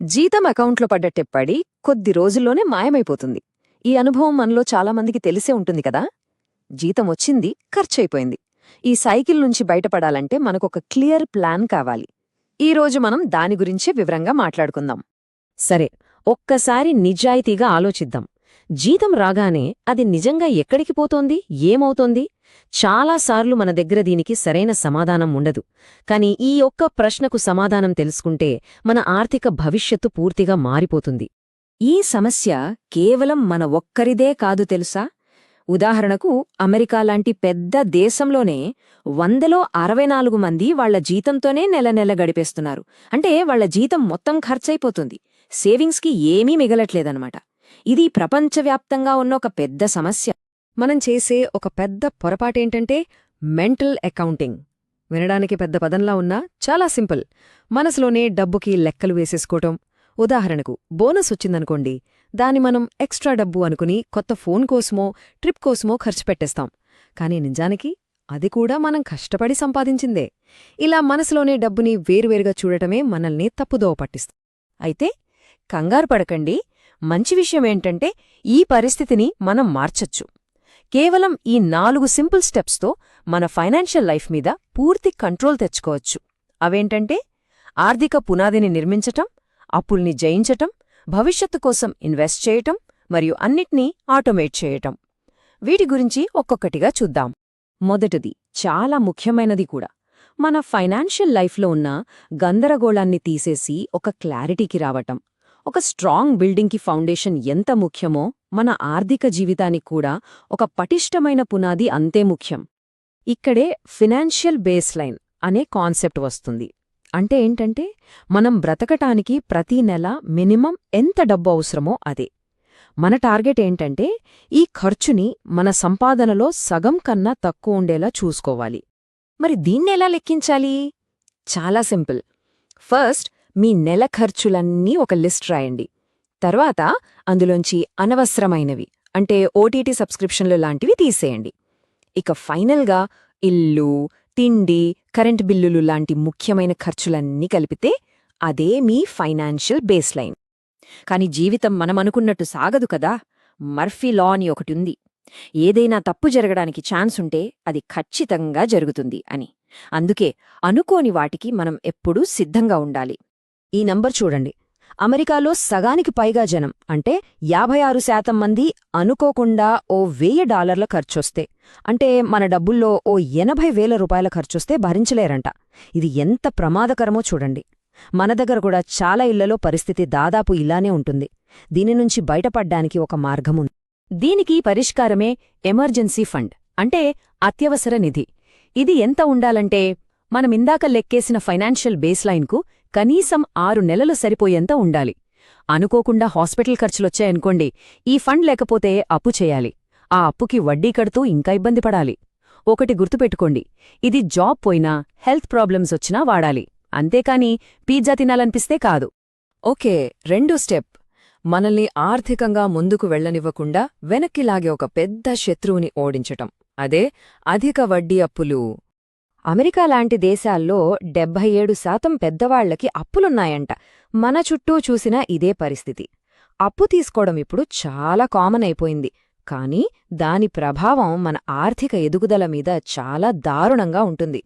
జీతం అకౌంట్లో పడ్డట్టే పడి కొద్ది రోజుల్లోనే మాయమైపోతుంది. ఈ అనుభవం మనలో చాలామందికి తెలిసే ఉంటుంది కదా? జీతం వచ్చింది ఖర్చయిపోయింది ఈ సైకిల్ నుంచి బయటపడాలంటే మనకొక క్లియర్ ప్లాన్ కావాలి. ఈ రోజు మనం దాని గురించే వివరంగా మాట్లాడుకుందాం. సరే ఒక్కసారి నిజాయితీగా ఆలోచిద్దాం. జీతం రాగానే అది నిజంగా ఎక్కడికి పోతోంది? ఏమవుతోంది? చాలాసార్లు మన దగ్గర దీనికి సరైన సమాధానం ఉండదు. కాని ఈ ఒక్క ప్రశ్నకు సమాధానం తెలుసుకుంటే మన ఆర్థిక భవిష్యత్తు పూర్తిగా మారిపోతుంది. ఈ సమస్య కేవలం మన ఒక్కరిదే కాదు తెలుసా? ఉదాహరణకు అమెరికా లాంటి పెద్ద దేశంలోనే వందలో అరవై నాలుగు మంది వాళ్ళ జీతంతోనే నెల నెల గడిపేస్తున్నారు. అంటే వాళ్ళ జీతం మొత్తం ఖర్చయిపోతుంది సేవింగ్స్కి ఏమీ మిగలట్లేదనమాట ఇది ప్రపంచవ్యాప్తంగా ఉన్న ఒక పెద్ద సమస్య. మనం చేసే ఒక పెద్ద పొరపాటేంటంటే మెంటల్ అకౌంటింగ్. వినడానికి పెద్ద పదంలా ఉన్నా చాలా సింపుల్. మనసులోనే డబ్బుకి లెక్కలు వేసేసుకోవటం. ఉదాహరణకు బోనస్ వచ్చిందనుకోండి. దాని మనం ఎక్స్ట్రా డబ్బు అనుకుని కొత్త ఫోన్ కోసమో ట్రిప్ కోసమో ఖర్చు పెట్టేస్తాం. కానీ నిజానికి అది కూడా మనం కష్టపడి సంపాదించిందే. ఇలా మనసులోనే డబ్బుని వేరువేరుగా చూడటమే మనల్ని తప్పుదోవ పట్టిస్తుంది అయితే కంగారు పడకండి. మంచి విషయమేంటంటే ఈ పరిస్థితిని మనం మార్చొచ్చు. కేవలం ఈ నాలుగు సింపుల్ స్టెప్స్తో మన ఫైనాన్షియల్ లైఫ్ మీద పూర్తి కంట్రోల్ తెచ్చుకోవచ్చు. అవేంటంటే ఆర్థిక పునాదిని నిర్మించటం అప్పుల్ని జయించటం భవిష్యత్తు కోసం ఇన్వెస్ట్ చేయటం మరియు అన్నిటినీ ఆటోమేట్ చేయటం. వీటి గురించి ఒక్కొక్కటిగా చూద్దాం. మొదటిది చాలా ముఖ్యమైనది కూడా. మన ఫైనాన్షియల్ లైఫ్లో ఉన్న గందరగోళాన్ని తీసేసి ఒక క్లారిటీకి రావటం. ఒక స్ట్రాంగ్ బిల్డింగ్కి ఫౌండేషన్ ఎంత ముఖ్యమో మన ఆర్థిక జీవితానికి కూడా ఒక పటిష్టమైన పునాది అంతే ముఖ్యం. ఇక్కడే ఫినాన్షియల్ బేస్ లైన్ అనే కాన్సెప్ట్ వస్తుంది. అంటే ఏంటంటే మనం బ్రతకటానికి ప్రతీ నెల మినిమం ఎంత డబ్బు అవసరమో అదే. మన టార్గెట్ ఏంటంటే ఈ ఖర్చుని మన సంపాదనలో సగం కన్నా తక్కువ ఉండేలా చూసుకోవాలి. మరి దీన్నెలా లెక్కించాలి? చాలా సింపుల్. ఫస్ట్ మీ నెల ఖర్చులన్నీ ఒక లిస్ట్ రాయండి. తర్వాత అందులోంచి అనవసరమైనవి అంటే ఓటీటీ సబ్స్క్రిప్షన్లు లాంటివి తీసేయండి. ఇక ఫైనల్గా ఇల్లు తిండి కరెంట్ బిల్లులు లాంటి ముఖ్యమైన ఖర్చులన్నీ కలిపితే అదే మీ ఫైనాన్షియల్ బేస్ లైన్ కాని జీవితం మనమనుకున్నట్టు సాగదు కదా? మర్ఫీ లా అని ఉంది. ఏదైనా తప్పు జరగడానికి ఛాన్స్ ఉంటే అది ఖచ్చితంగా జరుగుతుంది అని. అందుకే అనుకోని వాటికి మనం ఎప్పుడూ సిద్ధంగా ఉండాలి. ఈ నంబర్ చూడండి. అమెరికాలో సగానికి పైగా జనం అంటే యాభై ఆరు శాతం మంది అనుకోకుండా ఓ వెయ్యి డాలర్ల ఖర్చొస్తే అంటే మన డబ్బుల్లో ఓ ఎనభై వేల రూపాయల ఖర్చొస్తే భరించలేరంట. ఇది ఎంత ప్రమాదకరమో చూడండి. మన దగ్గర కూడా చాలా ఇళ్ళలో పరిస్థితి దాదాపు ఇలానే ఉంటుంది. దీని నుంచి బయటపడ్డానికి ఒక మార్గముంది దీనికి పరిష్కారమే ఎమర్జెన్సీ ఫండ్ అంటే అత్యవసర నిధి. ఇది ఎంత ఉండాలంటే మనమిందాక లెక్కేసిన ఫైనాన్షియల్ బేస్లైన్కు కనీసం ఆరు నెలలు సరిపోయేంత ఉండాలి. అనుకోకుండా హాస్పిటల్ ఖర్చులొచ్చాయనుకోండి ఈ ఫండ్ లేకపోతే అప్పు చేయాలి. ఆ అప్పుకి వడ్డీ కడుతూ ఇంకా ఇబ్బంది పడాలి. ఒకటి గుర్తుపెట్టుకోండి ఇది జాబ్ పోయినా హెల్త్ ప్రాబ్లమ్స్ వచ్చినా వాడాలి. అంతేకాని పిజ్జా తినాలనిపిస్తే కాదు. ఓకే రెండో స్టెప్. మనల్ని ఆర్థికంగా ముందుకు వెళ్ళనివ్వకుండా వెనక్కి లాగే ఒక పెద్ద శత్రువుని ఓడించటం. అదే అధిక వడ్డీ అప్పులు. అమెరికా లాంటి దేశాల్లో డెబ్బై ఏడు శాతం పెద్దవాళ్ళకి అప్పులున్నాయంట. మన చుట్టూ చూసినా ఇదే పరిస్థితి. అప్పు తీసుకోవడం ఇప్పుడు చాలా కామన్ అయిపోయింది. కానీ దాని ప్రభావం మన ఆర్థిక ఎదుగుదల మీద చాలా దారుణంగా ఉంటుంది.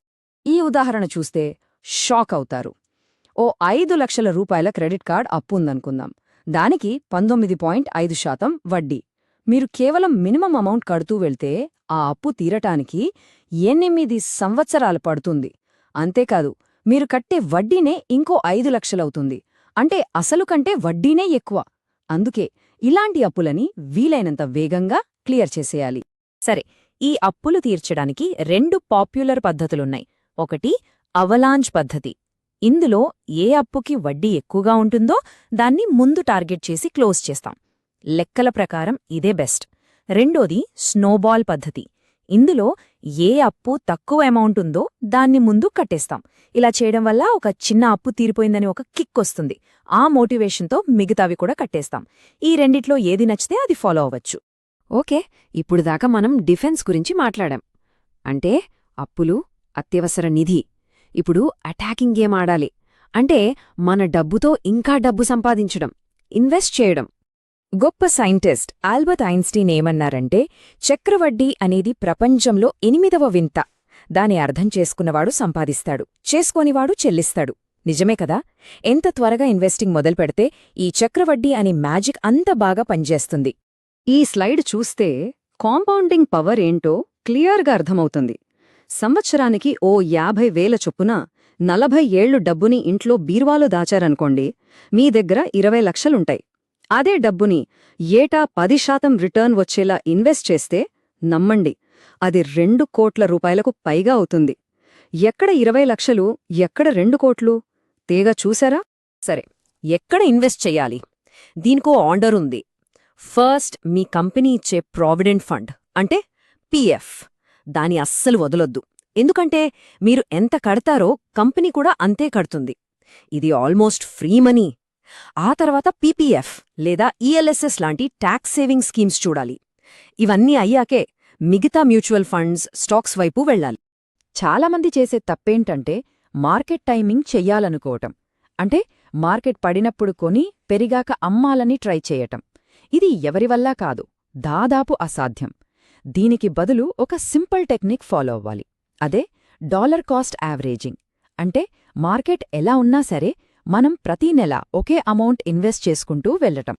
ఈ ఉదాహరణ చూస్తే షాక్ అవుతారు. ఓ ఐదు లక్షల రూపాయల క్రెడిట్ కార్డ్ అప్పు ఉందనుకుందాం. దానికి పంతొమ్మిది పాయింట్ ఐదు శాతం వడ్డీ. మీరు కేవలం మినిమం అమౌంట్ కడుతూ వెళ్తే ఆ అప్పు తీరటానికి ఎనిమిది సంవత్సరాలు పడుతుంది. అంతేకాదు మీరు కట్టే వడ్డీనే ఇంకో ఐదు లక్షలవుతుంది. అంటే అసలు కంటే వడ్డీనే ఎక్కువ. అందుకే ఇలాంటి అప్పులని వీలైనంత వేగంగా క్లియర్ చేసేయాలి. సరే ఈ అప్పులు తీర్చడానికి రెండు పాపులర్ పద్ధతులున్నాయి. ఒకటి అవలాంజ్ పద్ధతి. ఇందులో ఏ అప్పుకి వడ్డీ ఎక్కువగా ఉంటుందో దాన్ని ముందు టార్గెట్ చేసి క్లోజ్ చేస్తాం. లెక్కల ప్రకారం ఇదే బెస్ట్. రెండోది స్నోబాల్ పద్ధతి. ఇందులో ఏ అప్పు తక్కువ అమౌంట్ ఉందో దాన్ని ముందు కట్టేస్తాం. ఇలా చేయడం వల్ల ఒక చిన్న అప్పు తీరిపోయిందని ఒక కిక్ వస్తుంది. ఆ మోటివేషన్తో మిగతావి కూడా కట్టేస్తాం. ఈ రెండిట్లో ఏది నచ్చితే అది ఫాలో అవ్వచ్చు. ఓకే ఇప్పుడు దాకా మనం డిఫెన్స్ గురించి మాట్లాడాం. అంటే అప్పులు అత్యవసర నిధి. ఇప్పుడు అటాకింగ్ గేమ్ ఆడాలి? అంటే మన డబ్బుతో ఇంకా డబ్బు సంపాదించడం ఇన్వెస్ట్ చేయడం. గొప్ప సైంటిస్ట్ ఆల్బర్ట్ ఐన్స్టీన్ ఏమన్నారంటే చక్రవడ్డీ అనేది ప్రపంచంలో ఎనిమిదవ వింత. దాని అర్థం చేసుకున్నవాడు సంపాదిస్తాడు చేసుకోనివాడు చెల్లిస్తాడు. నిజమే కదా? ఎంత త్వరగా ఇన్వెస్టింగ్ మొదలుపెడితే ఈ చక్రవడ్డీ అనే మ్యాజిక్ అంత బాగా పనిచేస్తుంది. ఈ స్లైడ్ చూస్తే కాంపౌండింగ్ పవర్ ఏంటో క్లియర్గా అర్థమవుతుంది. సంవత్సరానికి ఓ యాభై వేల చొప్పున నలభై ఏళ్ళు డబ్బుని ఇంట్లో బీర్వాలో దాచారనుకోండి మీ దగ్గర ఇరవై లక్షలుంటాయి. అదే డబ్బుని ఏటా పది శాతం రిటర్న్ వచ్చేలా ఇన్వెస్ట్ చేస్తే నమ్మండి అది రెండు కోట్ల రూపాయలకు పైగా అవుతుంది. ఎక్కడ ఇరవై లక్షలు ఎక్కడ రెండు కోట్లు? తేగ చూసారా సరే ఎక్కడ ఇన్వెస్ట్ చెయ్యాలి దీనికో ఆర్డర్ ఉంది. ఫస్ట్ మీ కంపెనీ ఇచ్చే ప్రావిడెంట్ ఫండ్ అంటే పిఎఫ్. దాని అస్సలు వదలొద్దు. ఎందుకంటే మీరు ఎంత కడతారో కంపెనీ కూడా అంతే కడుతుంది. ఇది ఆల్మోస్ట్ ఫ్రీ మనీ. ఆ తర్వాత పీపీఎఫ్ లేదా ఈఎల్ఎస్ఎస్ లాంటి ట్యాక్స్ సేవింగ్ స్కీమ్స్ చూడాలి. ఇవన్నీ అయ్యాకే మిగతా మ్యూచువల్ ఫండ్స్ స్టాక్స్ వైపు వెళ్ళాలి. చాలామంది చేసే తప్పేంటంటే మార్కెట్ టైమింగ్ చెయ్యాలనుకోవటం. అంటే మార్కెట్ పడినప్పుడు కొని పెరిగాక అమ్మాలని ట్రై చేయటం. ఇది ఎవరివల్లా కాదు దాదాపు అసాధ్యం. దీనికి బదులు ఒక సింపుల్ టెక్నిక్ ఫాలో అవ్వాలి. అదే డాలర్ కాస్ట్ యావరేజింగ్. అంటే మార్కెట్ ఎలా ఉన్నా సరే మనం ప్రతీ నెల ఒకే అమౌంట్ ఇన్వెస్ట్ చేసుకుంటూ వెళ్ళటం.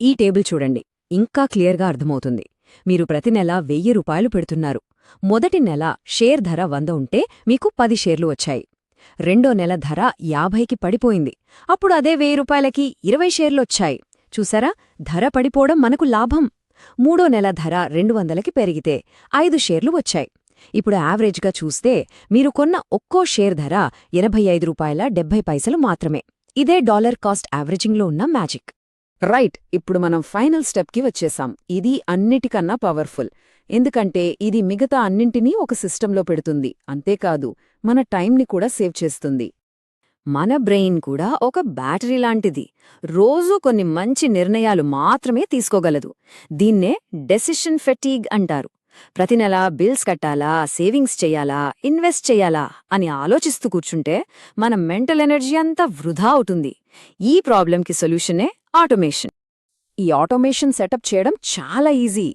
ఈ టేబుల్ చూడండి. ఇంకా క్లియర్గా అర్థమవుతుంది. మీరు ప్రతి నెల వెయ్యి రూపాయలు పెడుతున్నారు. మొదటి నెల షేర్ ధర వంద ఉంటే మీకు పది షేర్లు వచ్చాయి. రెండో నెల ధర యాభైకి పడిపోయింది. అప్పుడు అదే వెయ్యి రూపాయలకి ఇరవై షేర్లొచ్చాయి చూసారా? ధర పడిపోవడం మనకు లాభం. మూడో నెల ధర రెండు వందలకి పెరిగితే ఐదు షేర్లు వచ్చాయి. ఇప్పుడు యావరేజ్గా చూస్తే మీరు కొన్న ఒక్కో షేర్ ధర ఎనభై ఐదు రూపాయల డెబ్బై పైసలు మాత్రమే. ఇదే డాలర్ కాస్ట్ యావరేజింగ్లో ఉన్న మ్యాజిక్. రైట్ ఇప్పుడు మనం ఫైనల్ స్టెప్కి వచ్చేసాం. ఇది అన్నిటికన్నా పవర్ఫుల్. ఎందుకంటే ఇది మిగతా అన్నింటినీ ఒక సిస్టంలో పెడుతుంది. అంతేకాదు మన టైంని కూడా సేవ్ చేస్తుంది. మన బ్రెయిన్ కూడా ఒక బ్యాటరీ లాంటిది. రోజూ కొన్ని మంచి నిర్ణయాలు మాత్రమే తీసుకోగలదు. దీన్నే డెసిషన్ ఫెటీగ్ అంటారు. ప్రతి నెల బిల్స్ కట్టాలా? సేవింగ్స్ చేయాలా? ఇన్వెస్ట్ చేయాలా? అని ఆలోచిస్తూ కూర్చుంటే మన మెంటల్ ఎనర్జీ అంతా వృధా అవుతుంది. ఈ ప్రాబ్లంకి సొల్యూషనే ఆటోమేషన్. ఈ ఆటోమేషన్ సెటప్ చేయడం చాలా ఈజీ.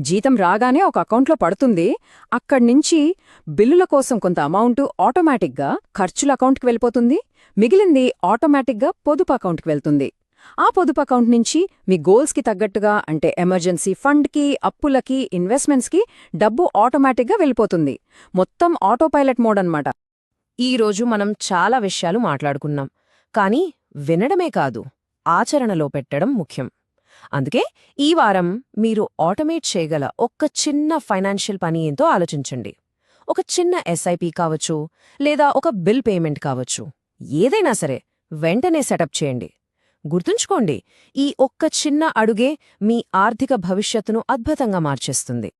జీతం రాగానే ఒక అకౌంట్లో పడుతుంది. అక్కడ్నుంచి బిల్లుల కోసం కొంత అమౌంట్ ఆటోమేటిక్గా ఖర్చుల అకౌంట్కి వెళ్ళిపోతుంది. మిగిలింది ఆటోమేటిక్గా పొదుపు అకౌంట్కి వెళ్తుంది. ఆ పొదుపు అకౌంట్ నుంచి మీ గోల్స్కి తగ్గట్టుగా అంటే ఎమర్జెన్సీ ఫండ్కి అప్పులకి ఇన్వెస్ట్మెంట్స్కి డబ్బు ఆటోమేటిక్గా వెళ్ళిపోతుంది. మొత్తం ఆటోపైలట్ మోడ్ అన్నమాట. ఈరోజు మనం చాలా విషయాలు మాట్లాడుకున్నాం. కానీ వినడమే కాదు ఆచరణలో పెట్టడం ముఖ్యం. అందుకే ఈ వారం మీరు ఆటోమేట్ చేయగల ఒక్క చిన్న ఫైనాన్షియల్ పని ఏంతో ఆలోచించండి. ఒక చిన్న ఎస్ఐపి కావచ్చు లేదా ఒక బిల్ పేమెంట్ కావచ్చు. ఏదైనా సరే వెంటనే సెటప్ చేయండి. గుర్తుంచుకోండి ఈ ఒక్క చిన్న అడుగే మీ ఆర్థిక భవిష్యత్తును అద్భుతంగా మార్చేస్తుంది.